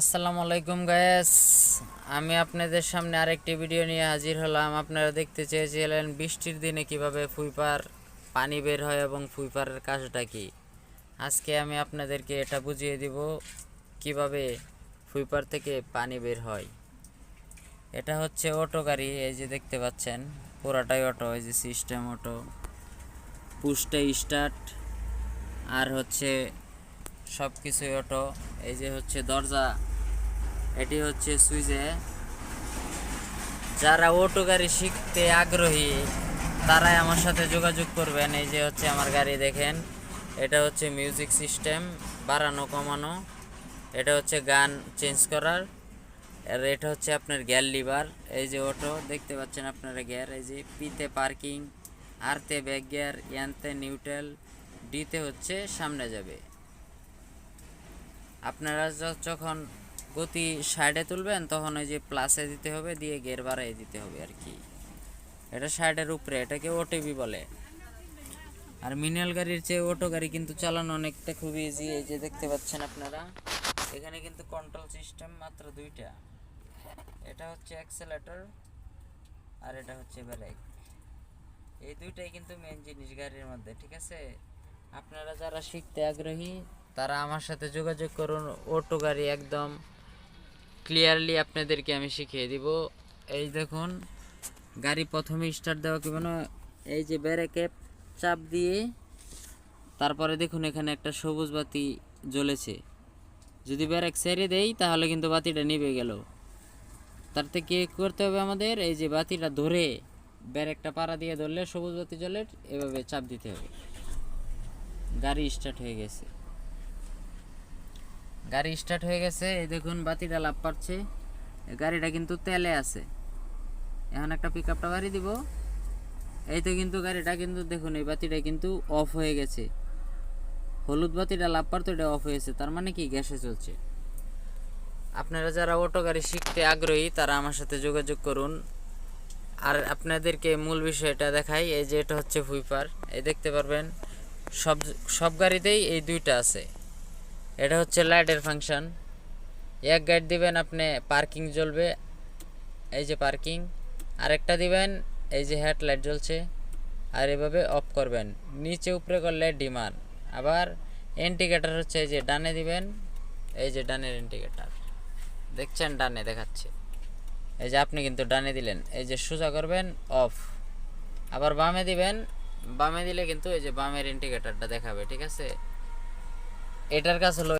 আসসালামু আলাইকুম গায়েস আমি আপনাদের সামনে আরেকটি ভিডিও নিয়ে হাজির হলাম। আপনারা দেখতে চেয়েছিলেন বৃষ্টির দিনে কীভাবে ফুইপার পানি বের হয় এবং ফুইপারের কাজটা কি। আজকে আমি আপনাদেরকে এটা বুঝিয়ে দিব, কীভাবে ফুইপার থেকে পানি বের হয়। এটা হচ্ছে অটো গাড়ি, এই যে দেখতে পাচ্ছেন, পুরাটাই অটো, এই যে সিস্টেম অটো। পুস্টে স্টার্ট আর হচ্ছে সব কিছুই অটো, এই যে হচ্ছে দরজা। এটি হচ্ছে সুইজে। যারা অটো গাড়ি শিখতে আগ্রহী, তারাই আমার সাথে যোগাযোগ করবেন। এই যে হচ্ছে আমার গাড়ি, দেখেন। এটা হচ্ছে মিউজিক সিস্টেম, বাড়ানো, কমানো। এটা হচ্ছে গান চেঞ্জ করার। আর এটা হচ্ছে আপনার গ্যার লিভার। এই যে অটো, দেখতে পাচ্ছেন আপনারা গিয়ার। এই যে পিতে পার্কিং, আরতে ব্যাক গিয়ার, ইয়ানতে নিউট্রাল, ডিতে হচ্ছে সামনে যাবে। আপনারা যখন গতি সাইডে তুলবেন, তখন ওই যে প্লাসে দিতে হবে, দিয়ে গের বাড়াই দিতে হবে আর কি। এটা সাইডের উপরে, এটাকে ওটিভি বলে। আর মিনাল গাড়ির চেয়ে অটো গাড়ি কিন্তু চালানো অনেকটা খুব ইজি এই যে দেখতে পাচ্ছেন আপনারা। এখানে কিন্তু কন্ট্রোল সিস্টেম মাত্র দুইটা। এটা হচ্ছে অ্যাক্সেলেটর আর এটা হচ্ছে ব্রেক এই দুইটাই কিন্তু মেন জিনিস গাড়ির মধ্যে, ঠিক আছে? আপনারা যারা শিখতে আগ্রহী, তারা আমার সাথে যোগাযোগ করুন অটো গাড়ি একদম ক্লিয়ারলি আপনাদেরকে আমি শিখিয়ে দিব। এই দেখুন, গাড়ি প্রথমে স্টার্ট দেওয়া কি মানে এই যে ব্রেকে চাপ দিয়ে তারপরে দেখুন এখানে একটা সবুজ বাতি জ্বলেছে। যদি ব্রেক ছেড়ে দেই, তাহলে কিন্তু বাতিটা নিভে গেল। তার থেকে করতে হবে আমাদের? এই যে বাতিটা ধরে ব্রেকটা পাড়া দিয়ে ধরলে সবুজ বাতি জ্বলে, এভাবে চাপ দিতে হবে। গাড়ি স্টার্ট হয়ে গেছে। গাড়ি স্টার্ট হয়ে গেছে, এই দেখুন বাতিটা লাভ পাচ্ছে। গাড়িটা কিন্তু তেলে আছে। এখন একটা পিক আপটা বাড়ি দিব। এই তো কিন্তু গাড়িটা কিন্তু দেখুন, এই বাতিটা কিন্তু অফ হয়ে গেছে। হলুদ বাতিটা লাভ পারতো, এটা অফ হয়েছে। তার মানে কি? গ্যাসে চলছে। আপনারা যারা অটো গাড়ি শিখতে আগ্রহী, তারা আমার সাথে যোগাযোগ করুন। আর আপনাদেরকে মূল বিষয়টা দেখাই, এই যে এটা হচ্ছে হুইপার। এই দেখতে পারবেন, সব সব গাড়িতেই এই দুইটা আছে। এটা হচ্ছে লাইটের ফাংশন। এক গাইড দিবেন, আপনি পার্কিং জ্বলবে, এই যে পার্কিং আরেকটা দিবেন, এই যে হেডলাইট জ্বলছে, আর এভাবে অফ করবেন। নিচে উপরে করলে ডিমার। আবার ইন্ডিকেটার হচ্ছে এই যে ডানে দিবেন, এই যে ডানের ইন্ডিকেটার দেখছেন? ডানে দেখাচ্ছে। এই যে আপনি কিন্তু ডানে দিলেন, এই যে সোজা করবেন অফ আবার বামে দিবেন, বামে দিলে কিন্তু এই যে বামের ইন্ডিকেটারটা দেখাবে, ঠিক আছে? এটার কাজ হলো